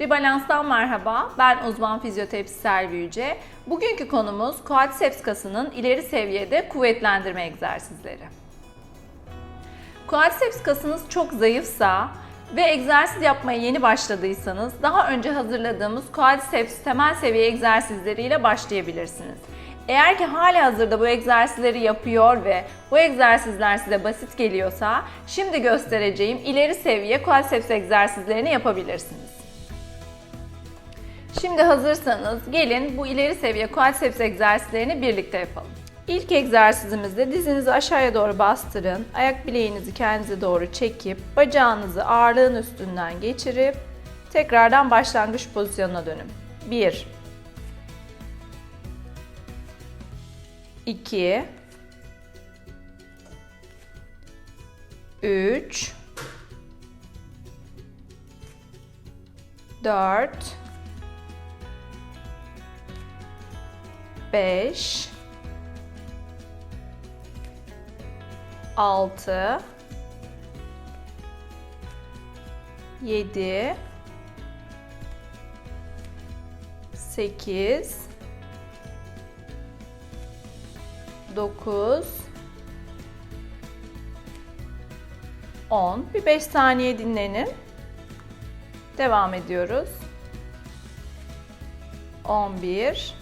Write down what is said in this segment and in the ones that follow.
Rebalans'tan merhaba, ben uzman fizyoterapist Selvi Yüce. Bugünkü konumuz quadriceps kasının ileri seviyede kuvvetlendirme egzersizleri. Quadriceps kasınız çok zayıfsa ve egzersiz yapmaya yeni başladıysanız daha önce hazırladığımız quadriceps temel seviye egzersizleriyle başlayabilirsiniz. Eğer ki hala hazırda bu egzersizleri yapıyor ve bu egzersizler size basit geliyorsa şimdi göstereceğim ileri seviye quadriceps egzersizlerini yapabilirsiniz. Şimdi hazırsanız gelin bu ileri seviye quadriceps egzersizlerini birlikte yapalım. İlk egzersizimizde dizinizi aşağıya doğru bastırın. Ayak bileğinizi kendinize doğru çekip bacağınızı ağırlığın üstünden geçirip tekrardan başlangıç pozisyonuna dönün. 1 2 3 4 5 6 7 8 9 10 bir 5 saniye dinlenin. Devam ediyoruz. 11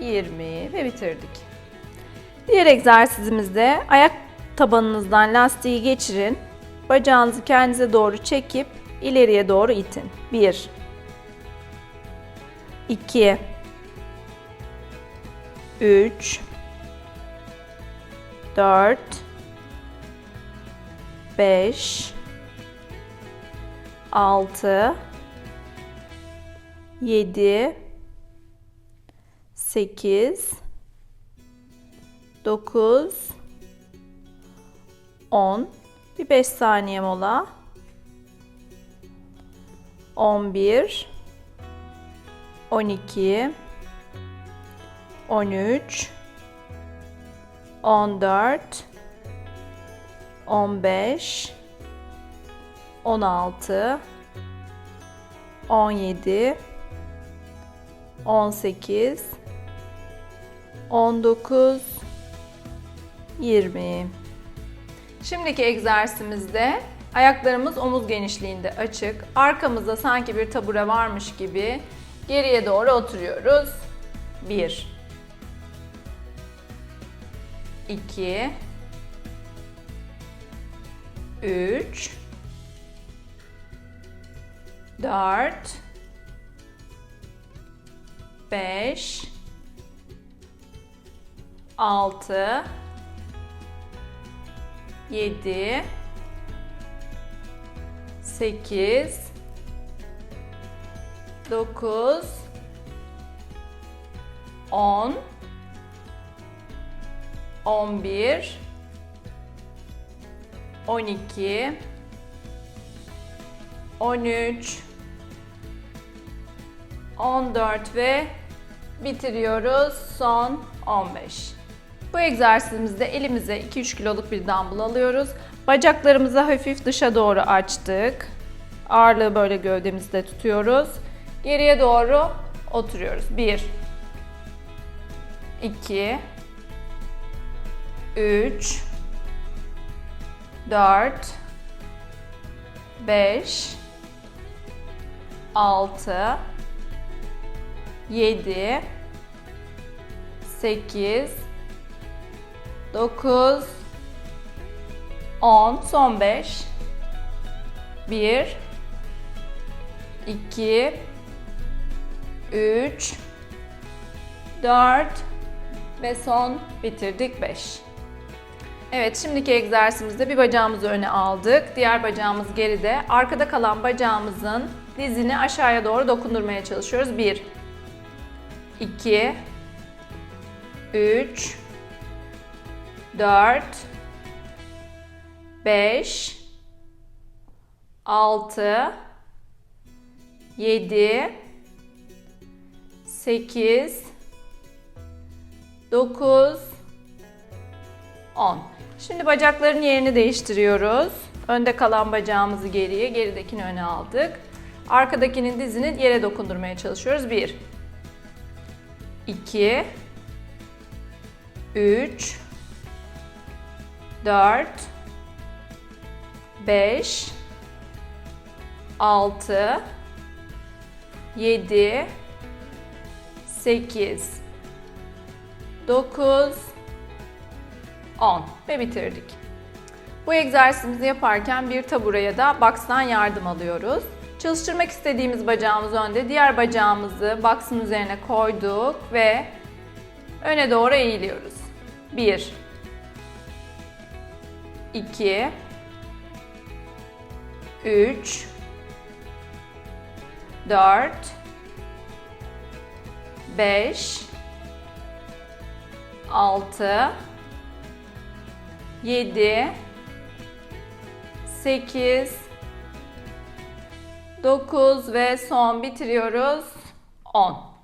20 ve bitirdik. Diğer egzersizimizde ayak tabanınızdan lastiği geçirin. Bacağınızı kendinize doğru çekip ileriye doğru itin. 1 2 3 4 5 6 7 8 9 10 bir 5 saniye mola 11 12 13 14 15 16 17 18 19 20 Şimdiki egzersizimizde ayaklarımız omuz genişliğinde açık. Arkamızda sanki bir tabure varmış gibi geriye doğru oturuyoruz. 1 2 3 4 5 6 7 8 9 10 11 12 13 14 ve bitiriyoruz. Son 15. Bu egzersizimizde elimize 2-3 kiloluk bir dumbbell alıyoruz. Bacaklarımızı hafif dışa doğru açtık. Ağırlığı böyle gövdemizde tutuyoruz. Geriye doğru oturuyoruz. 1 2 3 4 5 6 7 8 9 10 son 5 1 2 3 4 ve son bitirdik 5. Evet, şimdiki egzersizimizde bir bacağımızı öne aldık. Diğer bacağımız geride. Arkada kalan bacağımızın dizini aşağıya doğru dokundurmaya çalışıyoruz. 1 2 3 4 5 6 7 8 9 10. Şimdi bacakların yerini değiştiriyoruz. Önde kalan bacağımızı geriye, geridekini öne aldık. Arkadakinin dizini yere dokundurmaya çalışıyoruz. 1 2 3 4 5 6 7 8 9 10 ve bitirdik. Bu egzersizimizi yaparken bir taburaya da box'tan yardım alıyoruz. Çalıştırmak istediğimiz bacağımız önde, diğer bacağımızı box'ın üzerine koyduk ve öne doğru eğiliyoruz. 1 2 3 4 5 6 7 8 9 ve son bitiriyoruz. 10.